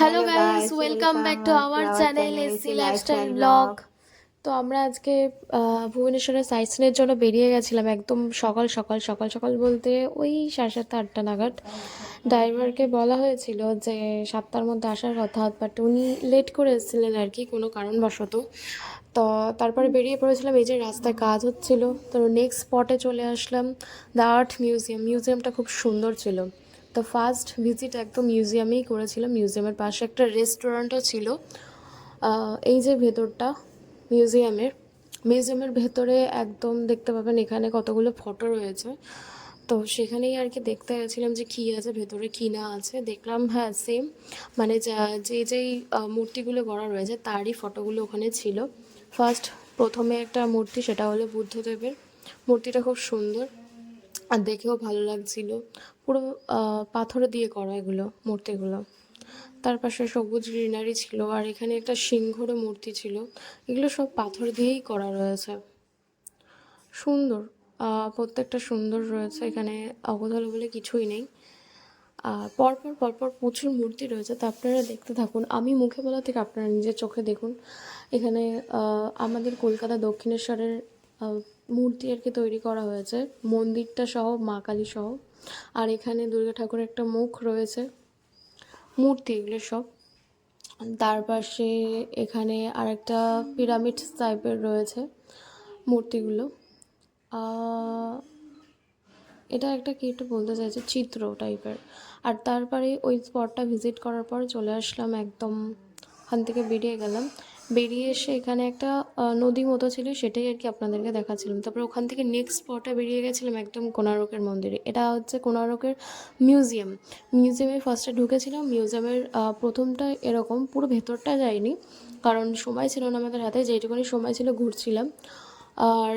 Hello guys welcome back to our channel AC lifestyle blog তো আমরা আজকে ভুবনেশ্বরের site সিনের জন্য বেরিয়ে গেছিলাম একদম সকাল সকাল সকাল সকাল বলতে ওই সাড়ে সাতটা আটটা নাগাদ। ড্রাইভারকে বলা হয়েছিল যে সাতটার মধ্যে আসার কথা বাট উনি লেট করে এসেছিলেন আর কি কোনো কারণবশত। তো তারপরে বেরিয়ে পড়েছিলাম এই যে রাস্তায় কাজ হচ্ছিল। তো নেক্সট স্পটে চলে আসলাম দ্য আর্ট মিউজিয়াম মিউজিয়ামটা খুব সুন্দর ছিল। তো ফার্স্ট ভিজিট একদম মিউজিয়ামেই করেছিলাম। মিউজিয়ামের পাশে একটা রেস্টুরেন্টও ছিল। এই যে ভেতরটা মিউজিয়ামের মিউজিয়ামের ভেতরে একদম দেখতে পাবেন এখানে কতগুলো ফটো রয়েছে। তো সেখানেই আর কি দেখতে গেছিলাম যে কী আছে, ভেতরে কী না আছে। দেখলাম হ্যাঁ সেম মানে যা- যে যেই মূর্তিগুলো গড়া রয়েছে, তারই ফটোগুলো ওখানে ছিল। ফার্স্ট প্রথমে একটা মূর্তি, সেটা হলো বুদ্ধদেবের। মূর্তিটা খুব সুন্দর, আর দেখেও ভালো লাগছিল। পুরো পাথর দিয়ে করা এগুলো, মূর্তিগুলো। তার পাশে সবুজ গ্রিনারি ছিল, আর এখানে একটা সিংহর মূর্তি ছিল। এগুলো সব পাথর দিয়েই করা রয়েছে। সুন্দর প্রত্যেকটা সুন্দর রয়েছে। এখানে অগোধল বলে কিছুই নেই। পরপর পরপর প্রচুর মূর্তি রয়েছে। তা আপনারা দেখতে থাকুন। আমি মুখে বলা থেকে আপনারা নিজের চোখে দেখুন। এখানে আমাদের কলকাতা দক্ষিণেশ্বরের মূর্তি আর কি তৈরি করা হয়েছে। মন্দিরটা সহ, মা কালী সহ। আর এখানে দুর্গা ঠাকুরের একটা মুখ রয়েছে, মূর্তি এগুলো সব। তার পাশে এখানে আর একটা পিরামিড টাইপের রয়েছে মূর্তিগুলো। এটা একটা কি একটু বলতে চাইছে, চিত্র টাইপের আর তারপরে ওই স্পটটা ভিজিট করার পর চলে আসলাম একদম ওখান থেকে বেরিয়ে গেলাম। বেরিয়ে এসে এখানে একটা নদী মতো ছিল, সেটাই আর কি আপনাদেরকে দেখাচ্ছিলাম। তারপর ওখান থেকে নেক্সট স্পটে বেরিয়ে গেছিলাম একদম কোনারকের মন্দিরে। এটা হচ্ছে কোনারকের মিউজিয়াম মিউজিয়ামে ফার্স্টে ঢুকেছিলাম। মিউজিয়ামের প্রথমটা এরকম, পুরো ভেতরটা যায়নি। কারণ সময় ছিল না আমাদের হাতে যেটুকুনি সময় ছিল ঘুরছিলাম। আর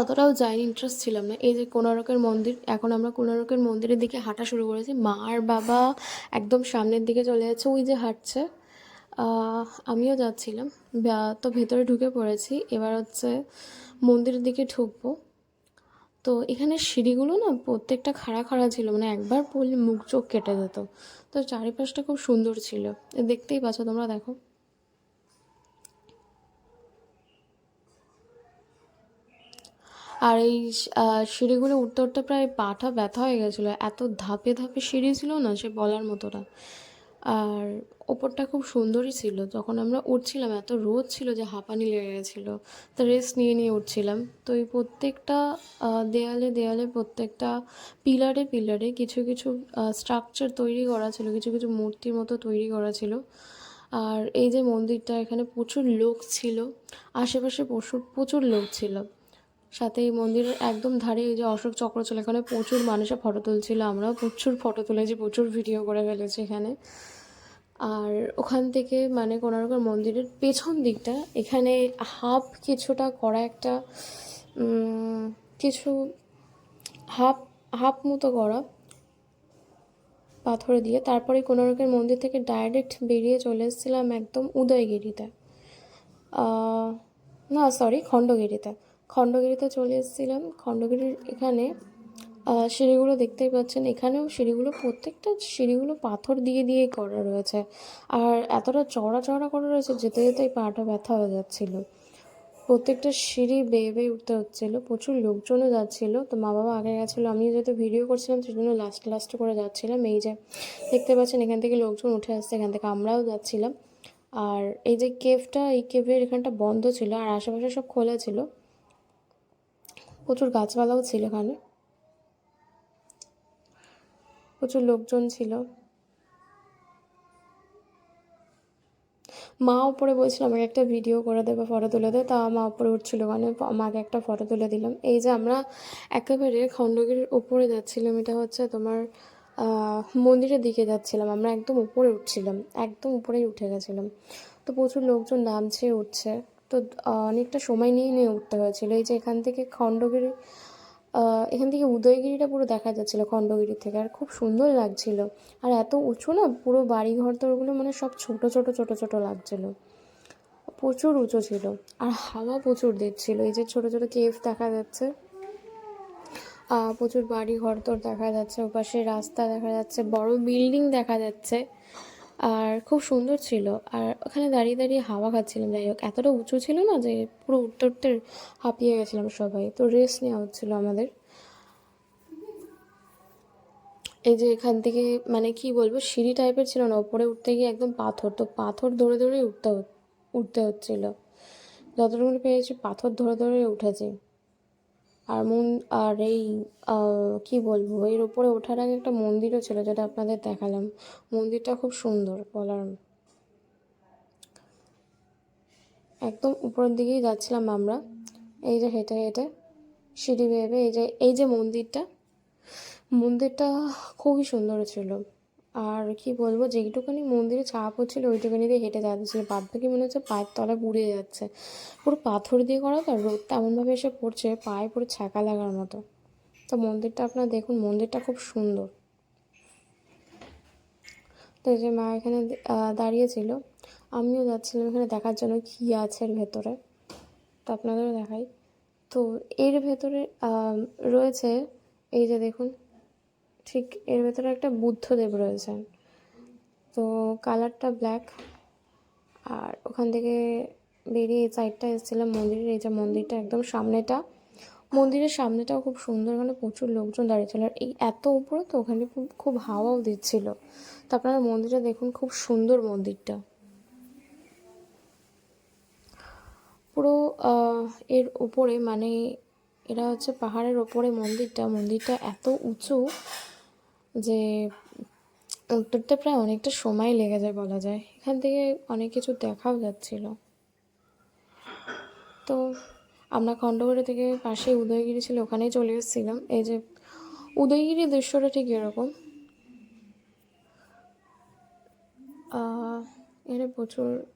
অতটাও যাইনি ইন্টারেস্ট ছিলাম না। এই যে কোনারকের মন্দির, এখন আমরা কোনারকের মন্দিরের দিকে হাঁটা শুরু করেছি। মা আর বাবা একদম সামনের দিকে চলে যাচ্ছে, ওই যে হাঁটছে। আমিও যাচ্ছিলাম। তো ভেতরে ঢুকে পড়েছি। এবার হচ্ছে মন্দিরের দিকে ঢুকবো। তো এখানে সিঁড়িগুলো না প্রত্যেকটা খাড়া খাড়া ছিল মানে একবার পড়লে মুখ চোখ কেটে যেত। তো চারিপাশটা খুব সুন্দর ছিল। দেখতেই পাচ্ছ তোমরা, দেখো। আর এই সিঁড়িগুলো উঠতে উঠতে প্রায় পাটা ব্যথা হয়ে গেছিল। এত ধাপে ধাপে সিঁড়ি ছিল না, সে বলার মতো না। আর ওপরটা খুব সুন্দরই ছিল। তখন আমরা উঠছিলাম, এত রোদ ছিল যে হাঁপানি লেগে গেছিল। তো রেস্ট নিয়ে নিয়ে উঠছিলাম। তো এই প্রত্যেকটা দেয়ালে দেয়ালে প্রত্যেকটা পিলারে পিলারে কিছু কিছু স্ট্রাকচার তৈরি করা ছিল, কিছু কিছু মূর্তির মতো তৈরি করা ছিল। আর এই যে মন্দিরটা, এখানে প্রচুর লোক ছিল। আশেপাশে প্রচুর প্রচুর লোক ছিল। সাথে এই মন্দিরের একদম ধারে এই যে অশোক চক্র ছিল, এখানে প্রচুর মানুষে ফটো তুলছিল। আমরাও প্রচুর ফটো তুলেছি, প্রচুর ভিডিও করে ফেলেছি এখানে। আর ওখান থেকে মানে কোনারকের মন্দিরের পেছন দিকটা, এখানে হাফ কিছুটা করা একটা কিছু হাফ হাফ মতো করা পাথরে দিয়ে তারপরে কোনারকের মন্দির থেকে ডাইরেক্ট বেরিয়ে চলে এসেছিলাম একদম উদয়গিরিতে। না, সরি, খণ্ডগিরিতে। খণ্ডগিরিতে চলে এসেছিলাম। খণ্ডগিরির এখানে সিঁড়িগুলো দেখতেই পাচ্ছেন। এখানেও সিঁড়িগুলো, প্রত্যেকটা সিঁড়িগুলো পাথর দিয়ে দিয়ে করা রয়েছে। আর এতটা চড়া চড়া করা রয়েছে, যেতে যেতেই পাটা ব্যথা হয়ে যাচ্ছিল। প্রত্যেকটা সিঁড়ি বেয়ে বেয়ে উঠতে হচ্ছিল, প্রচুর লোকজনও যাচ্ছিল। তো মা বাবা আগে গেছিল আমি যেহেতু ভিডিও করছিলাম সেই জন্য লাস্ট লাস্ট করে যাচ্ছিলাম। এই যে দেখতে পাচ্ছেন, এখান থেকে লোকজন উঠে আসছে, এখান থেকে আমরাও যাচ্ছিলাম। আর এই যে কেভটা, এই কেভের এখানটা বন্ধ ছিল, আর আশেপাশে সব খোলা ছিল। প্রচুর গাছপালাও ছিল এখানে। প্রচুর লোকজন ছিল। মা উপরে বলছিল, আমাকে একটা ভিডিও করে দেবে ফটো তুলে দে। তা মা উপরে উঠছিল মানে মাকে একটা ফটো তুলে দিলাম। এই যে আমরা একেবারে খণ্ডগিরির উপরে যাচ্ছিলাম, এটা হচ্ছে তোমার মন্দিরের দিকে যাচ্ছিলাম। আমরা একদম উপরে উঠছিলাম, একদম উপরেই উঠে গেছিলাম। তো প্রচুর লোকজন নামছে, উঠছে। তো অনেকটা সময় নিয়ে নিয়ে উঠতে হয়েছিল। এই যে এখান থেকে খণ্ডগিরি এখান থেকে উদয়গিরিটা পুরো দেখা যাচ্ছিল খণ্ডগিরি থেকে, আর খুব সুন্দর লাগছিল। আর এত উঁচু না, পুরো বাড়ি ঘর দরগুলো মানে সব ছোট ছোট ছোট ছোট লাগছিল। প্রচুর উঁচু ছিল, আর হাওয়া প্রচুর দিচ্ছিল এই যে ছোট ছোট কেভ দেখা যাচ্ছে প্রচুর বাড়ি ঘর দর দেখা যাচ্ছে, ওপাশে রাস্তা দেখা যাচ্ছে, বড় বিল্ডিং দেখা যাচ্ছে। আর খুব সুন্দর ছিল। আর ওখানে দাঁড়িয়ে দাঁড়িয়ে হাওয়া খাচ্ছিলাম। যাই হোক, এতটা উঁচু ছিল না যে পুরো উঠতে উঠতে হাঁপিয়ে গেছিলাম সবাই। তো রেস্ট নেওয়া হচ্ছিল আমাদের। এই যে এখান থেকে মানে কি বলব, সিঁড়ি টাইপের ছিল না। ওপরে উঠতে গিয়ে একদম পাথর। তো পাথর ধরে ধরে উঠতে উঠতে হচ্ছিল। যতটুকু পেয়েছি পাথর ধরে ধরে উঠেছি। আর মন, আর এই কি বলব, এর উপরে ওঠার আগে একটা মন্দিরও ছিল যেটা আপনাদের দেখালাম। মন্দিরটা খুব সুন্দর বলার। একদম উপরের দিকেই যাচ্ছিলাম আমরা। এই যে হেঁটে হেঁটে সিঁড়ি বেয়ে এই যে এই যে মন্দিরটা মন্দিরটা খুবই সুন্দর ছিল। আর কি বলব, যেইটুকুনি মন্দিরে চাপ হচ্ছিল ওইটুখানি দিয়ে হেঁটে যাচ্ছিল বাদ বাকি মনে হচ্ছে পায়ের তলায় পুড়ে যাচ্ছে। পুরো পাথর দিয়ে করা তো রোদটা এমনভাবে এসে পড়ছে, পায়ে পুরো ছ্যাঁকা লাগার মতো। তো মন্দিরটা আপনারা দেখুন, মন্দিরটা খুব সুন্দর। তো যে মা এখানে দাঁড়িয়েছিল। আমিও যাচ্ছিলাম এখানে দেখার জন্য কী আছে এর ভেতরে। তো আপনাদেরও দেখাই। তো এর ভেতরে রয়েছে, এই যে দেখুন ঠিক এর ভেতরে একটা বুদ্ধদেব রয়েছেন তো কালারটা ব্ল্যাক আর ওখান থেকে বেরিয়ে এই সাইডটা এসেছিলাম মন্দিরের এই যে মন্দিরটা একদম সামনেটা। মন্দিরের সামনেটাও খুব সুন্দর, ওখানে প্রচুর লোকজন দাঁড়িয়েছিল আর এই এত উপরে তো ওখানে খুব খুব হাওয়াও দিচ্ছিল। তো আপনারা মন্দিরটা দেখুন, খুব সুন্দর মন্দিরটা। পুরো এর উপরে মানে এরা হচ্ছে পাহাড়ের ওপরে মন্দিরটা। মন্দিরটা এত উঁচু যে উঠতে প্রায় অনেকটা সময় লেগে যায় বলা যায়। এখান থেকে অনেক কিছু দেখাও যাচ্ছিল। তো, আমরা খণ্ডগড়ি থেকে পাশে উদয়গিরি ছিল, ওখানেই চলে এসেছিলাম। এই যে, উদয়গিরি দৃশ্যটা ঠিক এরকম। এখানে প্রচুর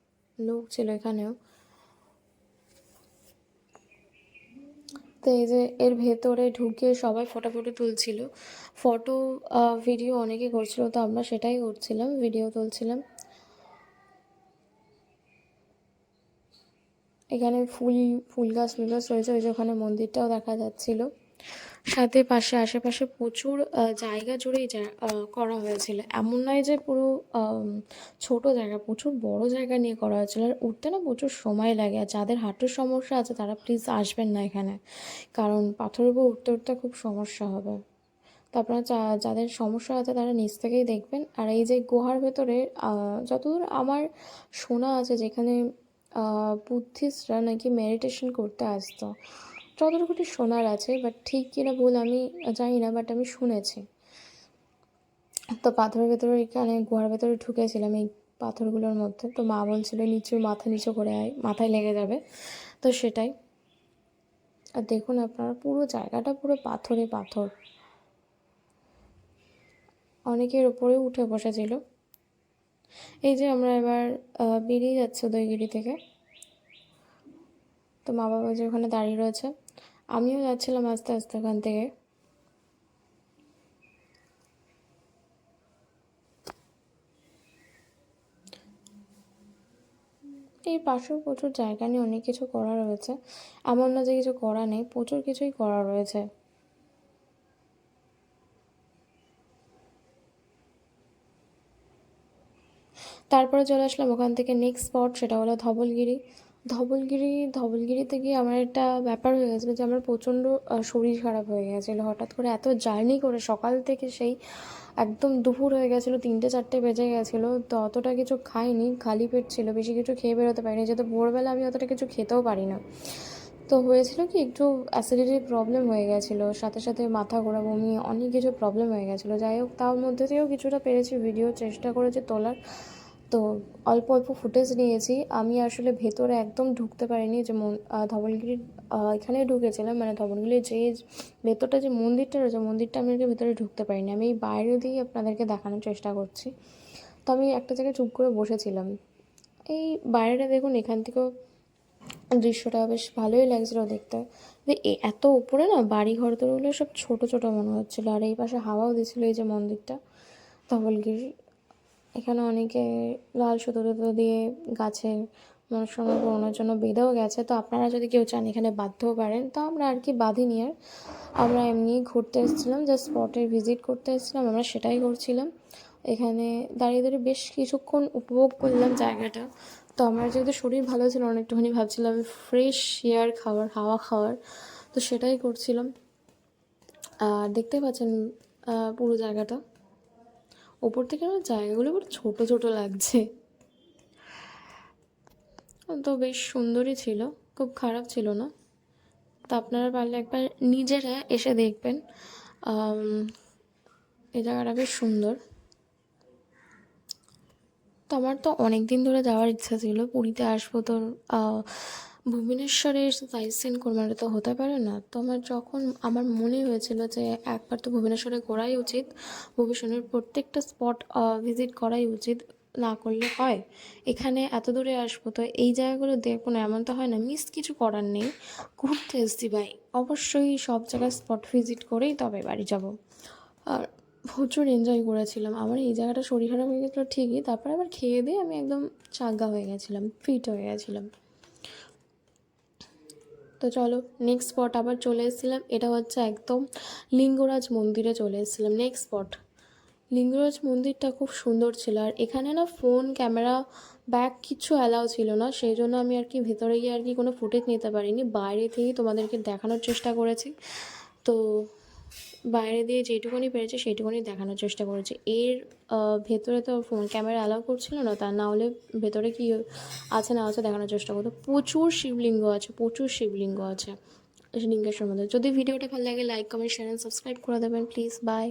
লোক ছিল এখানেও। তো এই যে এর ভেতরে ঢুকে সবাই ফটো ফটো তুলছিল। ফটো ভিডিও অনেকে করছিল, তো আমরা সেটাই করছিলাম ভিডিও তুলছিলাম। এখানে ফুল ফুল গাছ ফুল গাছ রয়েছে, ওই যে ওখানে মন্দিরটাও দেখা যাচ্ছিল। সাথে পাশে, আশেপাশে প্রচুর জায়গা জুড়েই করা হয়েছিল। এমন নয় যে পুরো ছোট জায়গা, প্রচুর বড় জায়গা নিয়ে করা হয়েছিল। আর উঠতে না প্রচুর সময় লাগে। আর যাদের হাঁটুর সমস্যা আছে, তারা প্লিজ আসবেন না এখানে। কারণ পাথরের উপর উঠতে উঠতে খুব সমস্যা হবে। তো আপনারা যাদের সমস্যা আছে, তারা নিচ থেকেই দেখবেন। আর এই যে গুহার ভেতরে যতদূর আমার শোনা আছে, যেখানে বুদ্ধিস্টরা নাকি মেডিটেশন করতে আসতো যতটুকুটি শোনার আছে বাট ঠিক কিনা ভুল আমি জানি না বাট আমি শুনেছি। তো পাথরের ভেতরে এখানে, গুহার ভেতরে ঢুকেছিলাম এই পাথরগুলোর মধ্যে। তো মা বলছিল, নিচু, মাথা নিচু করে আয়, মাথায় লেগে যাবে। তো সেটাই। আর দেখুন আপনারা, পুরো জায়গাটা পুরো পাথরে পাথর। অনেকের ওপরে উঠে বসেছিল। এই যে আমরা এবার বেরিয়ে যাচ্ছি উদয়গিরি থেকে। তো মা বাবা যে ওখানে দাঁড়িয়ে রয়েছে। আমিও যাচ্ছিলাম আস্তে আস্তে ওখান থেকে। এই পাশেও প্রচুর জায়গা নিয়ে অনেক কিছু করা রয়েছে। এমন না যে কিছু করা নেই, প্রচুর কিছুই করা রয়েছে। তারপরে চলে আসলাম ওখান থেকে নেক্সট স্পট সেটা হলো ধবলগিরি। ধবলগিরি, ধবলগিরিতে গিয়ে আমার একটা ব্যাপার হয়ে গেছিল যে আমার প্রচণ্ড শরীর খারাপ হয়ে গেছিল। হঠাৎ করে এত জার্নি করে সকাল থেকে সেই একদম দুপুর হয়ে গেছিল, তিনটে, চারটে বেজে গেছিল। তো অতটা কিছু খাইনি, খালি পেট ছিল, বেশি কিছু খেয়ে বেরোতে পারিনি। যেহেতু ভোরবেলা আমি অতটা কিছু খেতেও পারি না। তো হয়েছিল কি, একটু অ্যাসিডিটির প্রবলেম হয়ে গেছিল, সাথে সাথে মাথা ঘোরা, বমি, অনেক কিছু প্রবলেম হয়ে গেছিল। যাই হোক, তার মধ্যে থেকেও কিছুটা পেরেছি। ভিডিও চেষ্টা করেছি তোলার। তো অল্প অল্প ফুটেজ নিয়েছি। আমি আসলে ভেতরে একদম ঢুকতে পারিনি যে মন আহ, ধবলগিরির আহ, এখানে ঢুকেছিলাম। মানে ধবলগিরির যে ভেতরটা যে মন্দিরটা রয়েছে মন্দিরটা আমি ভেতরে ঢুকতে পারিনি। আমি এই বাইরে দিয়েই আপনাদেরকে দেখানোর চেষ্টা করছি। তো আমি একটা জায়গায় চুপ করে বসেছিলাম। এই বাইরেটা দেখুন এখান থেকেও দৃশ্যটা বেশ ভালোই লাগছিল দেখতে। এত উপরে না বাড়ি ঘর তোরগুলো সব ছোট ছোট মনে হচ্ছিল। আর এই পাশে হাওয়াও দিচ্ছিল এই যে মন্দিরটা ধবলগিরি এখানে অনেকে লাল সুতো টুতো দিয়ে গাছে মনস্কামনা পূরণের জন্য বেঁধেও গেছে। তো আপনারা যদি কেউ চান এখানে বাঁধতেও পারেন, তো আমরা আর কি বাঁধিনি আর। আমরা এমনি ঘুরতে এসেছিলাম জাস্ট স্পটে ভিজিট করতে এসেছিলাম, আমরা সেটাই করছিলাম। এখানে দাঁড়িয়ে দাঁড়িয়ে বেশ কিছুক্ষণ উপভোগ করলাম জায়গাটা। তো আমার যেহেতু শরীর ভালো ছিল না একটুখানি ভাবছিলাম ফ্রেশ এয়ার খাওয়ার, হাওয়া খাওয়ার, তো সেটাই করছিলাম। আর দেখতে পাচ্ছেন পুরো জায়গাটা। ওপর থেকে আমার জায়গাগুলো পুরো ছোটো ছোটো লাগছে। তো বেশ সুন্দরই ছিল খুব খারাপ ছিল না। তো আপনারা পারলে একবার নিজেরা এসে দেখবেন। এই জায়গাটা বেশ সুন্দর। তো আমার তো অনেক দিন ধরে যাওয়ার ইচ্ছা ছিল পুরীতে আসব তো আহ, ভুবনেশ্বরে সাইট সিন করব এটা তো হতে পারে না। তো আমার যখন আমার মনে হয়েছিল যে একবার তো ভুবনেশ্বরে ঘোরাই উচিত, ভুবনেশ্বরের প্রত্যেকটা স্পট ভিজিট করাই উচিত, না করলে হয়। এখানে এত দূরে আসব, তো এই জায়গাগুলো দেখব না, এমন তো হয় না মিস কিছু করার নেই। ঘুরতে এসছি ভাই, অবশ্যই সব জায়গায় স্পট ভিজিট করেই তবে বাড়ি যাব। আর প্রচুর এনজয় করেছিলাম, আমার এই জায়গাটা শরীর খারাপ হয়ে গেছিল ঠিকই, তারপরে আবার খেয়ে দিয়ে আমি একদম চাঙ্গা হয়ে গেছিলাম ফিট হয়ে গেছিলাম। তো চলো নেক্সট স্পট আবার চলে এসেছিলাম। এটা হচ্ছে একদম লিঙ্গরাজ মন্দিরে চলে এসেছিলাম। নেক্সট স্পট লিঙ্গরাজ মন্দিরটা খুব সুন্দর ছিল। আর এখানে না ফোন ক্যামেরা ব্যাগ কিছু অ্যালাউ ছিল না। সেই জন্য আমি আর কি ভেতরে গিয়ে আর কি কোনো ফুটেজ নিতে পারিনি। বাইরে থেকেই তোমাদেরকে দেখানোর চেষ্টা করেছি। তো বাইরে দিয়ে যেটুকুনি পেরেছে সেটুকুনি দেখানোর চেষ্টা করেছে। এর ভেতরে তো ফোন ক্যামেরা অ্যালাউ করছিল না, তা না হলে ভেতরে কি আছে না আছে দেখানোর চেষ্টা করতো। প্রচুর শিবলিঙ্গ আছে, প্রচুর শিবলিঙ্গ আছে। লিঙ্গের সম্বন্ধে যদি ভিডিওটা ভালো লাগে লাইক কমেন্ট শেয়ার সাবস্ক্রাইব করে দেবেন প্লিজ বাই